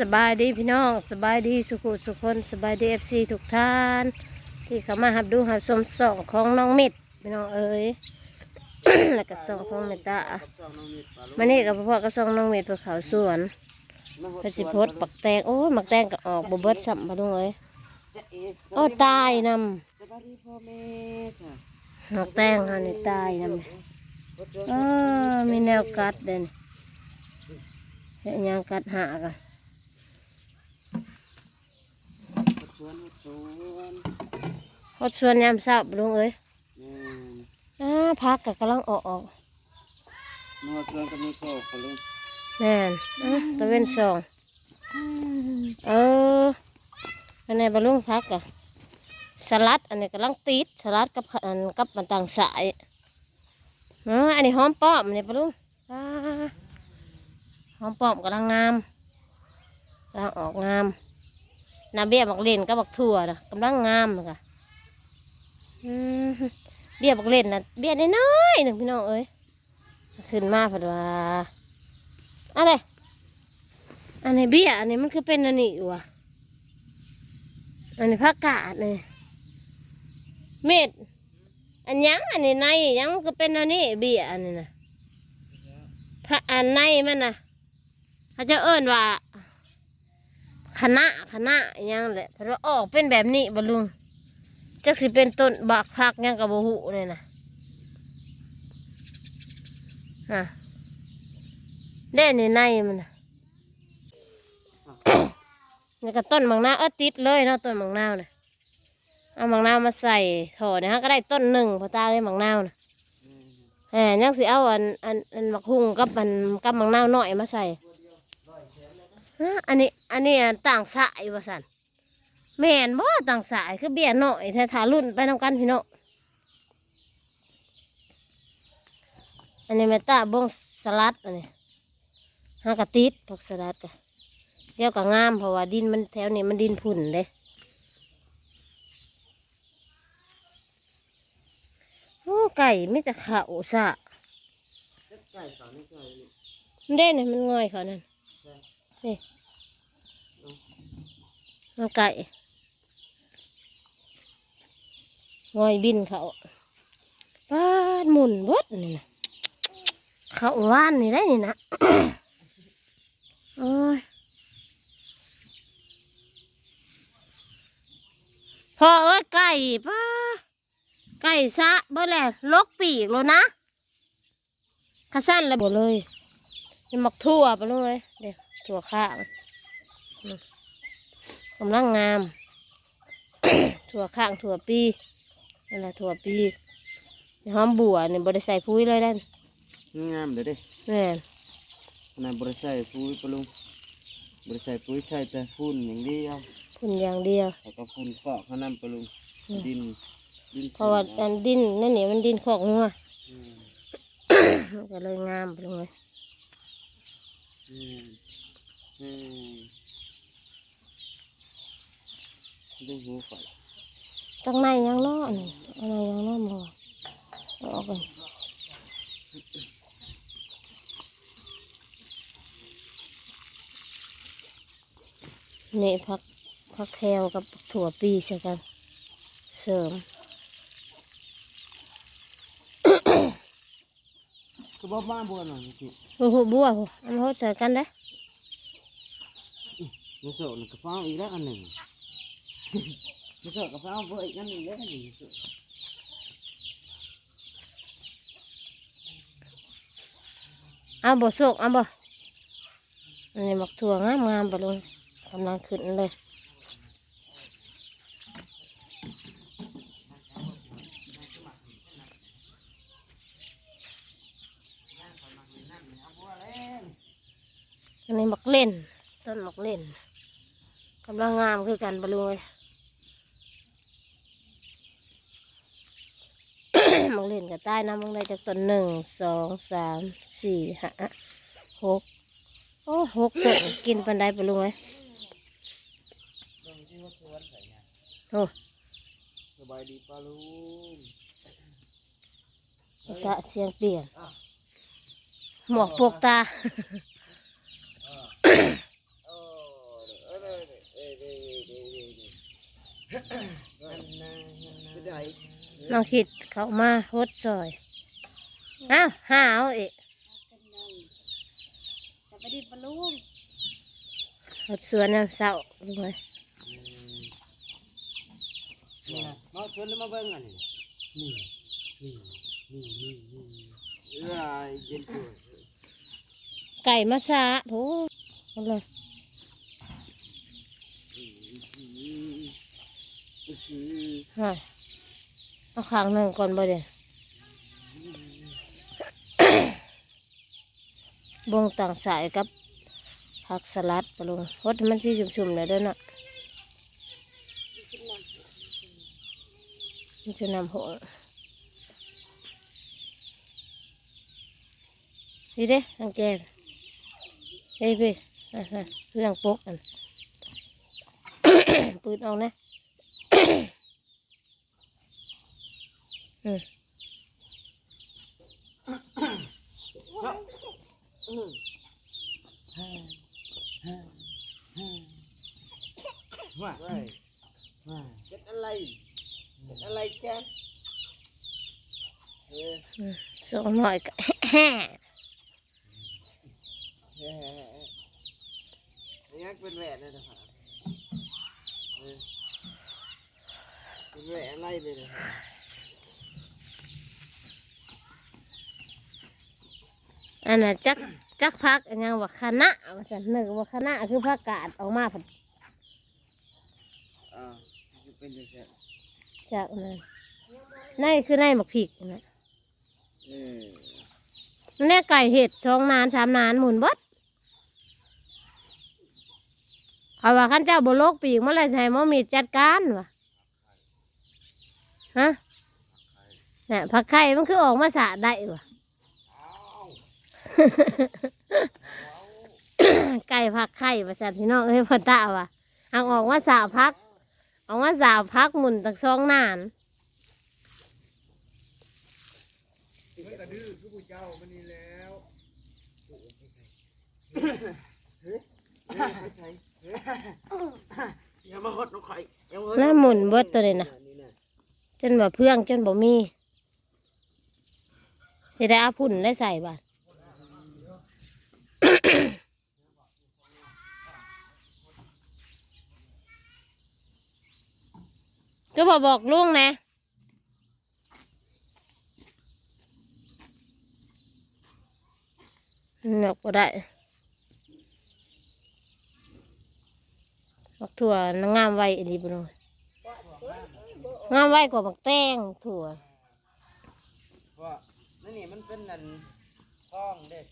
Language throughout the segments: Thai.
สบายดีพี่น้องสบายดีสุขุสุขคนสบายดีเอฟซีทุกท่าน ที่เข้ามาหับดูหับชมส่องของน้องมิดพี่น้องเอ๋ย แล้วก็ส่องของเมตตามานี่กับพ่อกับส่องน้องมิดเพื่อเขาสวนเพชรสิพดปักแตงโอ้ยมักแตงก็ออกบเบิดสัมมาดูเอ้ยโอ้ตายนสวัสดีพ่อแม่ค่ะำมักแตงเขานี่ตายนำเออมีแนวกัดเด่นเสียยังกัดหากัน ชวนชวนฮดสวนยามเช้าบ่ลุงเอ้ยแม่อ่าพักก็กำลังออกออกนวดชวนกับมือโซ่ปะลุงแม่นอะตะเว้นสองเอออันนี้บะลุงพักอะสลัดอันนี้กำลังติดสลัดกับขอันกับมันต่างสายเอออันนี้หอมป้อมอันนี้บะลุงอ่าหอมป้อมกำลังงามกำลังออกงาม นาเบี้ยบักเล่นกับบักถั่วนะกำลังงามเลยค่ะเบี้ยบักเล่นนะเบี้ยน้อยๆหนึ่งพี่น้องเอ้ยขึ้นมาผัดว่าอะไรอันนี้เบี้ยอันนี้มันคือเป็นอันนี้อยู่อะอันนี้ผักกาดเลยเม็ดอันยังอันนี้ในยังก็เป็นอันนี้เบี้ยอันนี้นะพระอันในมันนะเขาจะเอิ้นว่า คณะคณะอิหยังแหละเพราะว่าออกเป็นแบบนี้บลุงจักสิเป็นต้นบักพักหยังกับบูหูเลยนะฮะเด่นในในมันน่ะนี่ก็ต้นมังนาวเออติดเลยเนาะต้นมังนาวน่ะเอามังนาวมาใส่ถอเนี่ยฮะก็ได้ต้นหนึ่งพอตาเลยมังนาวน่ะแหมยังสิเอาอันอันอันมักหุ่งกับอันกับมังนาวน้อยมาใส่ฮะ อันนี้ อันนี้อันต่างสายว่าสันแม่นบ่ต่างสายคือเบี้ยน้อยแท้ถารุ่นไปนำกันพี่น้องอันนี้แม่ตาบงสลัดอันนี้หากระติดผักสลัดกะเดี๋ยวก็งามเพราะว่าดินมันแถวนี้มันดินผุ่นเลยโอ้ไก่ไม่แต่ขาวสะไก่สาวนี่ไก่มันเด่นให้มันง่อยเขานั่นนี่ เอาไก่งอยบินเขาป้าดหมุนบดนี่นะเขาว่านนี่ได้นี่นะโอ้ยพอเอ้ยไก่ป้าไก่ซะเบ่แหละลกปีกแล้วนะขะสั้นแล้วบ่เลยนี่หมักทั่วไปเลยเดี๋ยวถั่วข้างอืม กำลังงาม ถั่วข้างถั่วปีนั่นแหละถั่วปีนี่หอมบัวนี่บริใส่พุ้ยเลยได้นงามเด้อเด้แม่นขนาดบริใส่ปุ๋ยปะลุงบริใส่ปุ๋ยใส่แต่ฝุ่นอย่างเดียวพุ่นอย่างเดียวแล้วก็ฝุ่นฟอกเท่านั้นปะลุงดินดินเพราะว่าอันดินนั่นนี่มันดินขอกงัวอืมมันก็เลยงามไปเลย อืมอืมดูหูไฟตั้งในยังเนาะนี่อะไรยังเนาะหมอเอาออกกันนี่พักพักแคลกับถั่วปีใช่กัน เสริมก็บ่มาบ่หน่อยสิโอ้โหบัวโหอันโหใส่กันได้มือโซ่กระเป๋าอีกแล้วอันหนึ่ง ไมือโซ่กระเป๋าเบอร์อีกอันหนึ่งแล้วอันหนึ่งเอาบ่โศกเอาบ่อันนี้มักถั่วงามงามๆบ่ลงกำลังขึ้นเลยอันนี้มักเล่น ต้นมักเล่นกำลังงามคือกันบ่ลงเลย เล่นกับใต้น้ำลงเลยจากตัวหนึ่งสองสามสี่ห้าหกโอ้หกเกิดกินปันไดปลุงไหมโอ้สบายดีป้าลุงตาเสียงเปลี่ยน หมวกปกตาไปไหน องคิดเขามาโฮดซอยอ้าวหาเอาอีกจะไปดิบปลาลุงโฮดสวนน้ำเศร้าดูไหมนี่นะมาชวนแล้วมาเบิ่งอันนี้นี่นี่นี่นี่นี่เอ้ยเย็นตัวไก่มาซาโถเอาเลยฮะ เอาข้างหนึ่งก่อนบ่เดี๋ยวบงต่างสายกับผักสลัดปลงรสมันสีชุ่มๆเลยด้อเนะมันจะนำหัวนี่เด้ทางแกมเฮ้ยพี่อะฮะเรื่องปกอันปืนเอานะ อืมว่าว่าเป็นอะไรเป็นอะไรจ๊ะเอออืมสองหน่อยก็เฮ้ยยังเป็นแหวนเลยนะครับเออเป็นแหวนอะไรเลยนะครับ อันน่ะจักจักพักอันยังว่าคณะว่าสันนึกว่าคณะคือพักกาดออกมาผัดอ่าเป็นยังไงจากนั้นในคือในหมกผิกนะเออแน่ไก่เห็ดสองนานสามนานหมุนเบดเขาว่าขันเจ้าบโลกปีกเมื่อไรใส่มอมีจัดการวะฮะเนี่ยผักไข่มันคือออกมาสะได้วะ ไก่ผักไข่ประสันพี่น้องเอ้ยพ่อตาว่ะเอาออกว่าสาพักออกว่าสาพักหมุนตักสองนานมันกระดื้อคือผู้เจ้ามันนี่แล้วเฮ้ยไม่ใช่เฮ้ยอย่ามาหดน้องไข่อย่ามาหดแล้วหมุนเบิดตัวนี้นะนี่นะจนแบบเพื่องจนบ่มีจะได้เอาพุ่นได้ใส่บาท ก็บอกบอกลุงนะหนกก็ได้บักถั่วงามไว้อีดีบุญงามไว้กว่าบักแตงถั่วว่านั่นนี่มันเป็นนันท้องเด็ก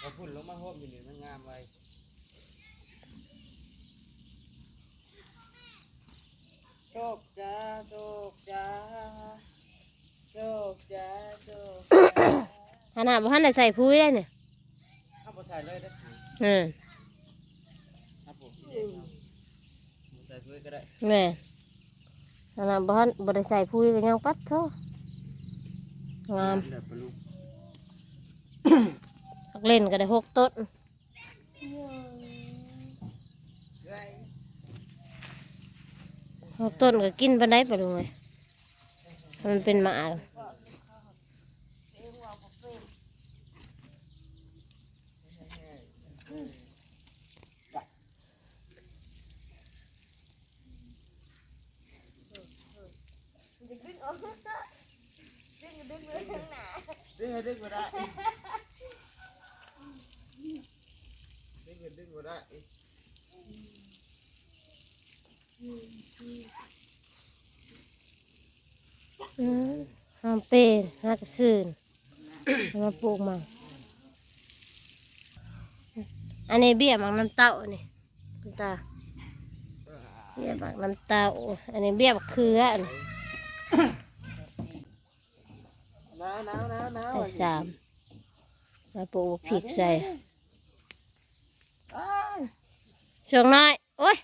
เราพุ่นลงมาโฮมอยู่นี่มันงามไว้โชคจ้าโชคจ้าโชคจ้าโชคจ้า ข นาดบ่ทันได้ใส่พุ้ยได้เนี่ยข้าพใส่เลยได้ออืมครับผมใส่ด้วยก็ได้แม่ขนาดบ่ทันบ่ได้ใส่พุ้ยก็ยังปัดเท่งามเดี๋ยวไปลูกหักเล่นก็ได้หกต้นหกต้นก็กินปันได้ไปลุงเลยมันเป็นหมา ดึงให้ดึงมาได้ดึงให้ดึงมาได้อืมห้ามเป็นห้ากระซืนเอมาปลูกมาอันนี้เบี้ยหมักน้ำเต้านี่คุณตาเบี้ยหมักน้ำเต้าอันนี้เบี้ยบักเขือ ใส่สามมาปลูกพริกใส่ช่วงน้อย โอ้ย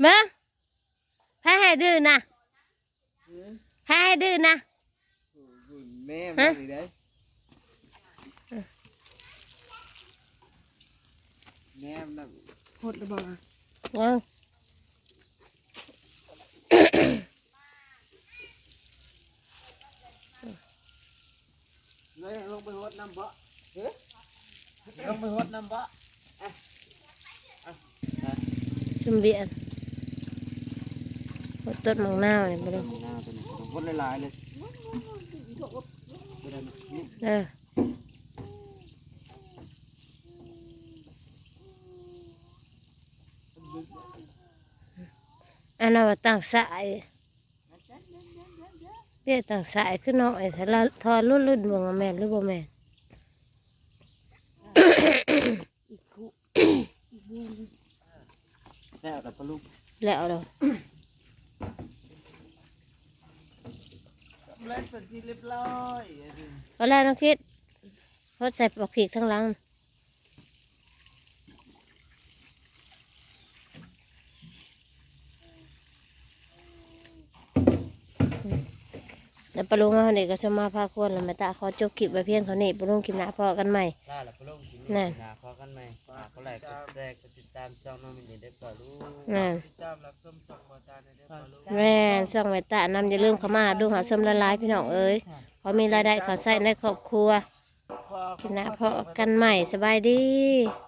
เบิ้งแพ้ให้ดื้อนะแพ้ให้ดื้อนะแม่ฮะมาดิได้แม่นั่งหดระเบิดยัง เลยลงไปหดน้ำบ่เฮ้ยลงไปหดน้ำบ่จุ่มเบียนต้นมังนาวนี่บ่ลุงหน้าตัวนี้หดหลายๆเลยไปได้ไหมนี่เอออันนั้นว่าตั้งสาย เบี้ยตั้งสายขึ้นน้อยถ้าละทอรุ่นรุ่นๆเบ่งว่าแม่นหรือบ่แม่นแล้วแต่ปลาลูกแล้วเราเล่นเป็นที่เรียบร้อยอันนี้ก็แล้วน้องคิดพดใส่ปลอกผีกทั้งหลัง แล้วปลาลุงเอาเนี่ยก็จะมาพาควรแล้วแม่ตาขอจบคลิปไว้เพียงเท่านี้ปลาลุงคลิปหน้าพอกันใหม่ ล่าละปลาลูกกินนั่น หาพอกันไหมฝากก็ไลค์กดแชร์กดติดตามช่องน้องมินนี่ได้ปลาลูกนั่นติดตามรับชมช่องบอตาได้ปลาลูก แม่นส่องแม่ตานำอย่าลืมเข้ามาดูหาสมละลายพี่น้องเอ้ยพอมีรายได้ขอใส่ในครอบครัวคลิปหน้าพอกันใหม่สบายดีส